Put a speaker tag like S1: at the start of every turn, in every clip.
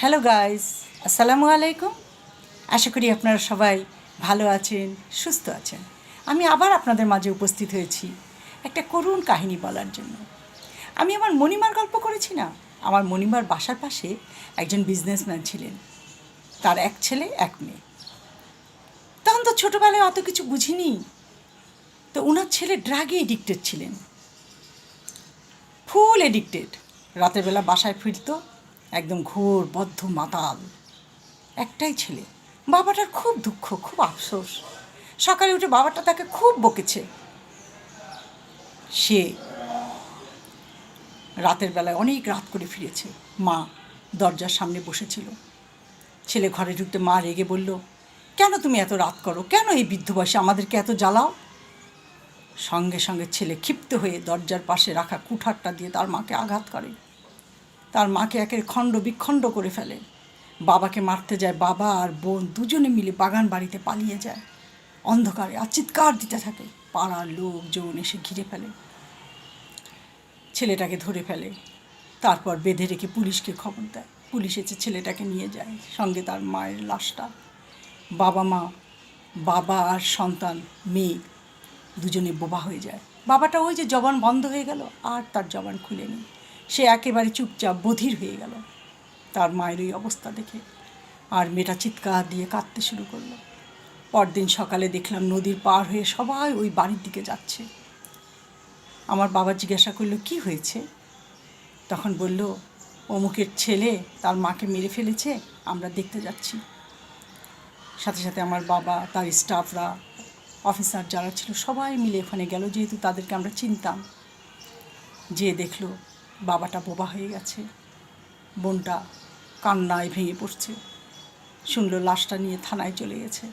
S1: Hello guys আসসালামু আলাইকুম আশা করি আপনারা সবাই ভালো আছেন, সুস্থ আছেন। আমি আবার আপনাদের মাঝে উপস্থিত হয়েছি একটা করুণ কাহিনী বলার জন্য। আমি আমার মণিমার গল্প করেছি না? আমার মণিমার বাসার পাশে একজন বিজনেসম্যান ছিলেন। তার এক ছেলে, এক মেয়ে। তখন তো ছোটোবেলায় অত কিছু বুঝিনি। তো ওনার ছেলে ড্রাগে এডিক্টেড ছিলেন। ফুল এডিক্টেড রাতের বেলা বাসায় ফিরতো একদম ঘোর, বদ্ধ মাতাল। একটাই ছেলে। বাবাটার খুব দুঃখ, খুব আফসোস। সকালে উঠে বাবাটা তাকে খুব বকেছে। সে রাতের বেলায় অনেক রাত করে ফিরেছে। মা দরজার সামনে বসেছিল। ছেলে ঘরে ঢুকতে মা রেগে বলল, কেন তুমি এত রাত করো? কেন এই বৃদ্ধ বয়সে আমাদেরকে এত জ্বালাও? সঙ্গে সঙ্গে ছেলে ক্ষিপ্ত হয়ে দরজার পাশে রাখা কুঠারটা দিয়ে তার মাকে আঘাত করে। তার মাকে একের খণ্ড বিখণ্ড করে ফেলে। বাবাকে মারতে যায় বাবা আর বোন দুজনে মিলে বাগান বাড়িতে পালিয়ে যায়। অন্ধকারে আর চিৎকার দিতে থাকে। পাড়ার লোকজন এসে ঘিরে ফেলে। ছেলেটাকে ধরে ফেলে। তারপর বেঁধে রেখে পুলিশকে খবর দেয়। পুলিশ এসে ছেলেটাকে নিয়ে যায়। সঙ্গে তার মায়ের লাশটা। বাবা মা, বাবা আর সন্তান, মেয়ে দুজনে বোবা হয়ে যায়। বাবাটা ওই যে জবান বন্ধ হয়ে গেল আর তার জবান খুলে খুলেনি। সে একেবারে চুপচাপ বধির হয়ে গেল। তার মায়ের ওই অবস্থা দেখে আর মেয়েটা চিৎকার দিয়ে কাঁদতে শুরু করল। পরদিন সকালে দেখলাম নদীর পার হয়ে সবাই ওই বাড়ির দিকে যাচ্ছে। আমার বাবা জিজ্ঞাসা করল, কি হয়েছে? তখন বলল, অমুকের ছেলে তার মাকে মেরে ফেলেছে, আমরা দেখতে যাচ্ছি। সাথে সাথে আমার বাবা, তার স্টাফরা, অফিসার যারা ছিল সবাই মিলে ওখানে গেল, যেহেতু তাদেরকে আমরা চিনতাম। যে দেখল বাবাটা বোবা হয়ে গেছে। বোনটা কান্নায় ভেঙে পড়ছে। শুনলো লাশটা নিয়ে থানায় চলে গেছে।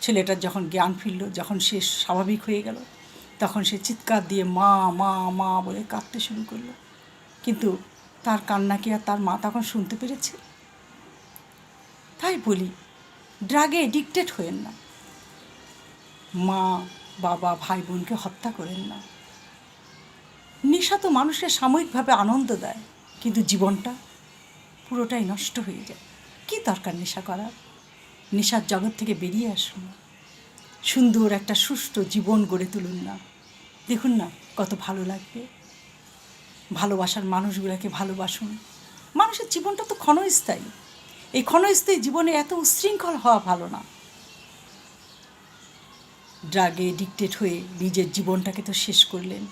S1: ছেলেটার যখন জ্ঞান ফিরল, যখন সে স্বাভাবিক হয়ে গেল, তখন সে চিৎকার দিয়ে মা মা মা বলে কাঁদতে শুরু করল। কিন্তু তার কান্না কি আর তার মা তখন শুনতে পেরেছে? তাই বলি, ড্রাগে এডিক্টেড হয়েন না। মা, বাবা, ভাই বোনকে হত্যা করেন না। নেশা তো মানুষের সাময়িকভাবে আনন্দ দেয়, কিন্তু জীবনটা পুরোটাই নষ্ট হয়ে যায়। কী দরকার নেশা করার? নেশার জগৎ থেকে বেরিয়ে আসুন। সুন্দর একটা সুষ্ঠু জীবন গড়ে তুলুন না। দেখুন না কত ভালো লাগবে। ভালোবাসার মানুষগুলোকে ভালোবাসুন। মানুষের জীবনটা তো ক্ষণস্থায়ী। এই ক্ষণস্থায়ী জীবনে এত উচ্ছৃঙ্খল হওয়া ভালো না। ড্রাগে এডিক্টেড হয়ে নিজের জীবনটাকে তো শেষ করলেন।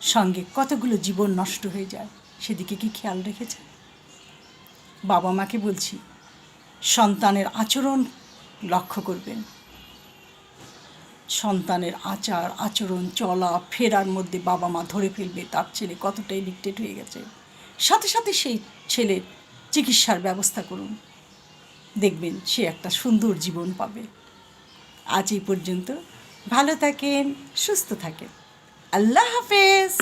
S1: সঙ্গে কতগুলো জীবন নষ্ট হয়ে যায়, সেদিকে কি খেয়াল রেখেছে বাবা মাকে বলছি, সন্তানের আচরণ লক্ষ্য করবেন। সন্তানের আচার, আচরণ, চলা, ফেরার মধ্যে বাবা মা ধরে ফেলবে, তার ছেলে কতটা এডিক্টেড হয়ে গেছে। সাথে সাথে সেই ছেলের চিকিৎসার ব্যবস্থা করুন। দেখবেন সে একটা সুন্দর জীবন পাবে। আজ এই পর্যন্ত, ভালো থাকেন, সুস্থ থাকেন। আল্লাহ হাফেজ